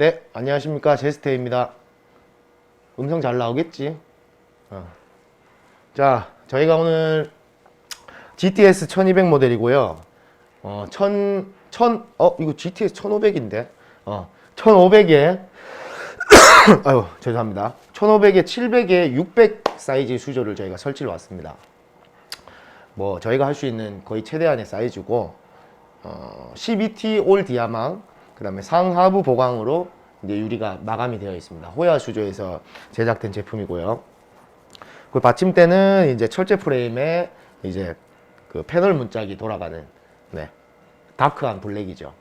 네, 안녕하십니까. 제스테입니다. 음성 잘 나오겠지? 어. 자, 저희가 오늘 GTS 1200 모델이고요. 어, 1000, 1000, 어, 이거 GTS 1500인데? 어, 1500에, 아유, 죄송합니다. 1500에 700에 600 사이즈 수조를 저희가 설치를 왔습니다. 뭐, 저희가 할 수 있는 거의 최대한의 사이즈고, 어, CBT 올 디아망, 그 다음에 상하부 보강으로 이제 유리가 마감이 되어 있습니다. 호야 수조에서 제작된 제품이고요. 그 받침대는 이제 철제 프레임에 이제 그 패널 문짝이 돌아가는 네, 다크한 블랙이죠.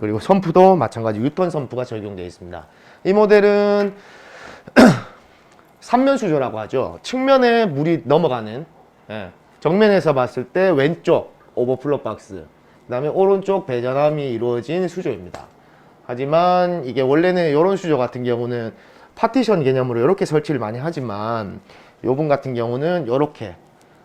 그리고 선프도 마찬가지 유턴 선프가 적용되어 있습니다. 이 모델은 3면 수조라고 하죠. 측면에 물이 넘어가는 예, 정면에서 봤을 때 왼쪽 오버플로 박스 그 다음에 오른쪽 배전함이 이루어진 수조입니다. 하지만 이게 원래는 이런 수조 같은 경우는 파티션 개념으로 이렇게 설치를 많이 하지만 요분 같은 경우는 이렇게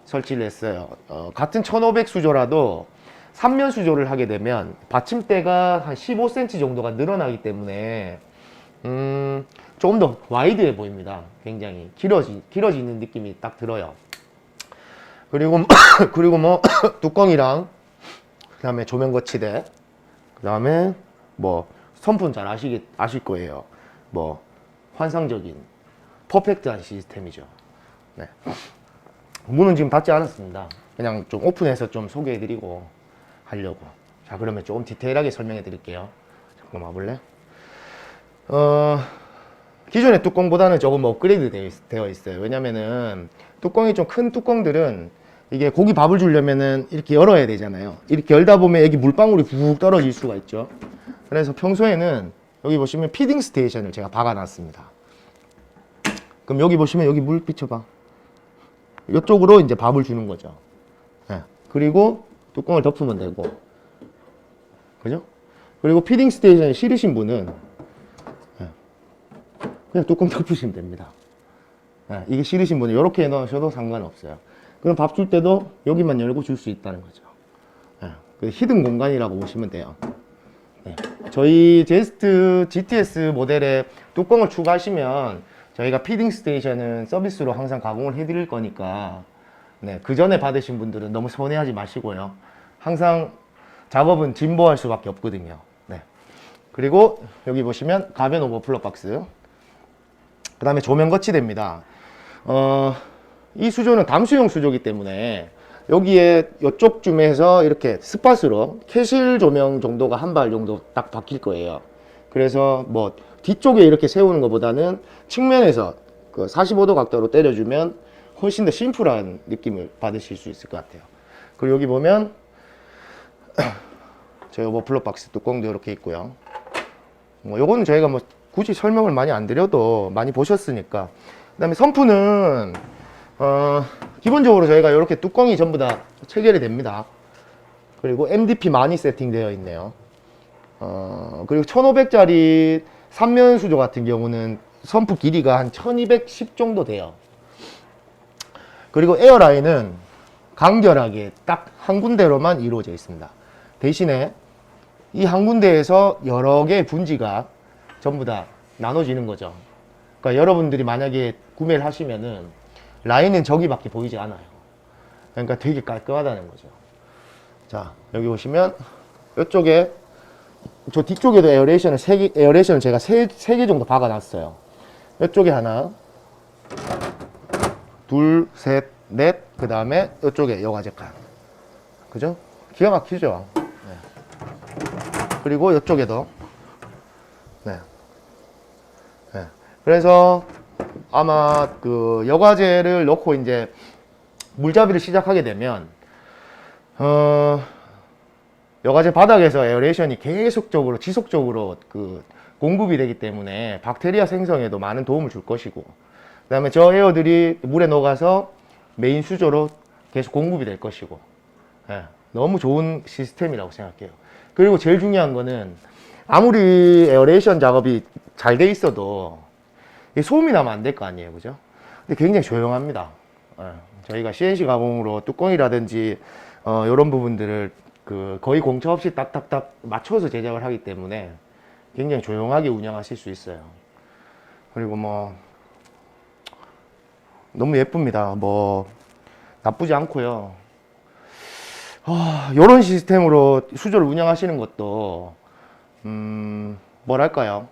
설치를 했어요. 어, 같은 1500 수조라도 3면 수조를 하게 되면 받침대가 한 15cm 정도가 늘어나기 때문에 음, 조금 더 와이드해 보입니다. 굉장히 길어지, 길어지는 느낌이 딱 들어요. 그리고, 그리고 뭐, 뚜껑이랑, 그 다음에 조명 거치대, 그 다음에 뭐, 선풍 잘 아시겠, 아실 거예요. 뭐, 환상적인, 퍼펙트한 시스템이죠. 네. 문은 지금 닫지 않았습니다. 그냥 좀 오픈해서 좀 소개해 드리고 하려고. 자, 그러면 조금 디테일하게 설명해 드릴게요. 잠깐 와볼래? 어, 기존의 뚜껑보다는 조금 업그레이드 되어 있어요. 왜냐면은 뚜껑이 좀 큰 뚜껑들은 이게 고기 밥을 주려면은 이렇게 열어야 되잖아요. 이렇게 열다 보면 여기 물방울이 훅 떨어질 수가 있죠. 그래서 평소에는 여기 보시면 피딩 스테이션을 제가 박아놨습니다. 그럼 여기 보시면 여기 물 비춰봐. 이쪽으로 이제 밥을 주는 거죠. 예. 그리고 뚜껑을 덮으면 되고. 그죠? 그리고 피딩 스테이션이 싫으신 분은 예. 그냥 뚜껑 덮으시면 됩니다. 예, 이게 싫으신 분은 이렇게 넣으셔도 상관없어요. 그럼 밥 줄 때도 여기만 열고 줄 수 있다는 거죠. 예, 그 히든 공간이라고 보시면 돼요. 네. 저희 제스트 GTS 모델에 뚜껑을 추가하시면 저희가 피딩 스테이션은 서비스로 항상 가공을 해드릴 거니까 네, 그 전에 받으신 분들은 너무 손해하지 마시고요. 항상 작업은 진보할 수밖에 없거든요. 네. 그리고 여기 보시면 가변 오버플러 박스 그 다음에 조명 거치대입니다. 어, 이 수조는 담수용 수조기 때문에 여기에 이쪽 쯤에서 이렇게 스팟으로 캐실 조명 정도가 한 발 정도 딱 박힐 거예요. 그래서 뭐 뒤쪽에 이렇게 세우는 것보다는 측면에서 그 45도 각도로 때려주면 훨씬 더 심플한 느낌을 받으실 수 있을 것 같아요. 그리고 여기 보면 저희 오버플러 박스 뚜껑도 이렇게 있고요. 뭐 요거는 저희가 뭐 굳이 설명을 많이 안 드려도 많이 보셨으니까. 그다음에 선프는 어 기본적으로 저희가 이렇게 뚜껑이 전부 다 체결이 됩니다. 그리고 MDP 많이 세팅되어 있네요. 어 그리고 1500짜리 3면 수조 같은 경우는 선프 길이가 한 1210 정도 돼요. 그리고 에어라인은 간결하게 딱 한 군데로만 이루어져 있습니다. 대신에 이 한 군데에서 여러 개의 분지가 전부 다 나눠지는 거죠. 그러니까 여러분들이 만약에 구매를 하시면은 라인은 저기밖에 보이지 않아요. 그러니까 되게 깔끔하다는 거죠. 자, 여기 보시면 이쪽에 저 뒤쪽에도 에어레이션을 세 개, 에어레이션을 제가 세, 세개 정도 박아놨어요. 이쪽에 하나, 둘, 셋, 넷, 그 다음에 이쪽에 여과제 칸. 그죠? 기가 막히죠? 네. 그리고 이쪽에도. 네. 네. 그래서 아마 그 여과제를 넣고 이제 물잡이를 시작하게 되면, 어, 여과제 바닥에서 에어레이션이 계속적으로 지속적으로 그 공급이 되기 때문에 박테리아 생성에도 많은 도움을 줄 것이고 그 다음에 저 에어들이 물에 녹아서 메인 수조로 계속 공급이 될 것이고 예, 너무 좋은 시스템이라고 생각해요. 그리고 제일 중요한 거는 아무리 에어레이션 작업이 잘 돼 있어도 이 소음이 나면 안 될 거 아니에요, 그죠? 근데 굉장히 조용합니다. 예, 저희가 CNC 가공으로 뚜껑이라든지 어, 이런 부분들을 그 거의 공차 없이 딱딱딱 맞춰서 제작을 하기 때문에 굉장히 조용하게 운영하실 수 있어요. 그리고 뭐 너무 예쁩니다. 뭐 나쁘지 않고요. 아, 이런 시스템으로 수조를 운영하시는 것도 음, 뭐랄까요?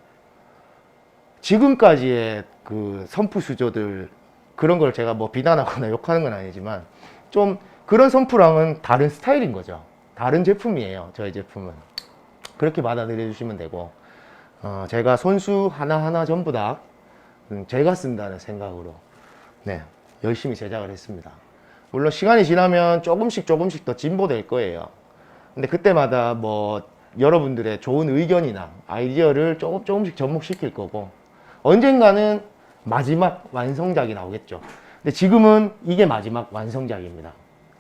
지금까지의 그 선프 수조들 그런 걸 제가 뭐 비난하거나 욕하는 건 아니지만 좀 그런 선프랑은 다른 스타일인 거죠. 다른 제품이에요. 저희 제품은 그렇게 받아들여 주시면 되고 어, 제가 손수 하나 하나 전부 다 음, 제가 쓴다는 생각으로 네 열심히 제작을 했습니다. 물론 시간이 지나면 조금씩 조금씩 더 진보될 거예요. 근데 그때마다 뭐 여러분들의 좋은 의견이나 아이디어를 조금 조금씩 접목시킬 거고 언젠가는 마지막 완성작이 나오겠죠. 근데 지금은 이게 마지막 완성작입니다.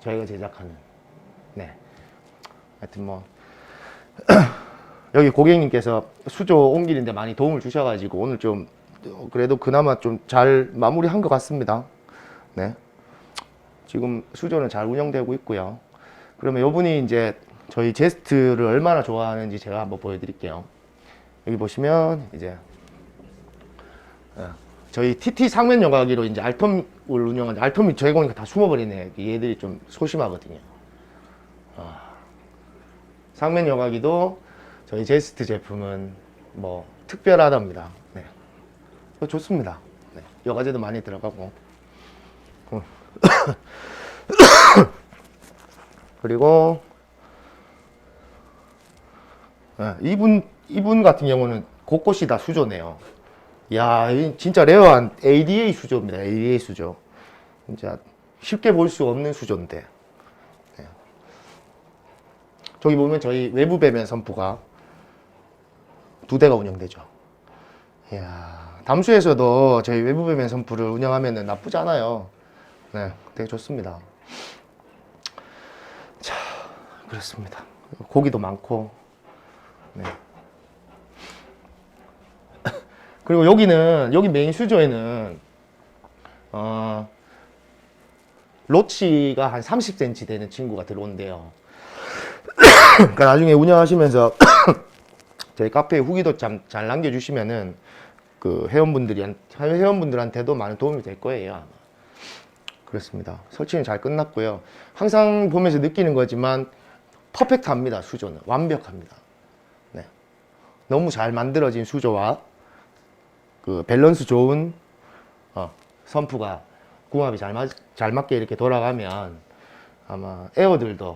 저희가 제작하는. 네. 하여튼 뭐 여기 고객님께서 수조 옮기는데 많이 도움을 주셔가지고 오늘 좀 그래도 그나마 좀 잘 마무리한 것 같습니다. 네. 지금 수조는 잘 운영되고 있고요. 그러면 이분이 이제 저희 제스트를 얼마나 좋아하는지 제가 한번 보여드릴게요. 여기 보시면 이제 어, 저희 TT 상면 여과기로 이제 알텀을 운영하는데 알텀이 저희 거니까 다 숨어버리네. 얘들이 좀 소심하거든요. 아, 상면 여과기도 저희 제스트 제품은 뭐 특별하답니다. 네. 어, 좋습니다. 네. 여과제도 많이 들어가고. 어. 그리고 네, 이분 이분 같은 경우는 곳곳이 다 수조네요. 야, 이 진짜 레어한 ADA 수조입니다. ADA 수조. 진짜 쉽게 볼 수 없는 수조인데. 네. 저기 보면 저희 외부 배면 선프가 두 대가 운영되죠. 이야, 담수에서도 저희 외부 배면 선프를 운영하면 나쁘지 않아요. 네, 되게 좋습니다. 자, 그렇습니다. 고기도 많고, 네. 그리고 여기는, 여기 메인 수조에는, 어, 로치가 한 30cm 되는 친구가 들어온대요. 그러니까 나중에 운영하시면서 저희 카페에 후기도 참, 잘 남겨주시면은 그 회원분들이, 회원분들한테도 많은 도움이 될 거예요. 아마. 그렇습니다. 설치는 잘 끝났고요. 항상 보면서 느끼는 거지만 퍼펙트합니다. 수조는 완벽합니다. 네. 너무 잘 만들어진 수조와 그 밸런스 좋은 어, 선프가 궁합이 잘, 맞, 잘 맞게 이렇게 돌아가면 아마 에어들도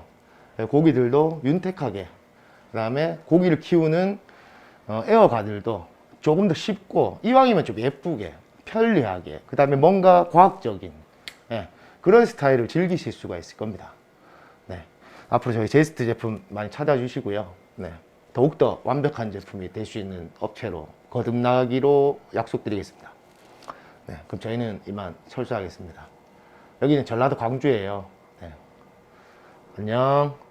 고기들도 윤택하게 그 다음에 고기를 키우는 어, 에어가들도 조금 더 쉽고 이왕이면 좀 예쁘게 편리하게 그 다음에 뭔가 과학적인 예, 그런 스타일을 즐기실 수가 있을 겁니다. 네. 앞으로 저희 제스트 제품 많이 찾아주시고요. 네. 더욱더 완벽한 제품이 될 수 있는 업체로 거듭나기로 약속드리겠습니다. 네. 그럼 저희는 이만 철수하겠습니다. 여기는 전라도 광주예요. 네. 안녕.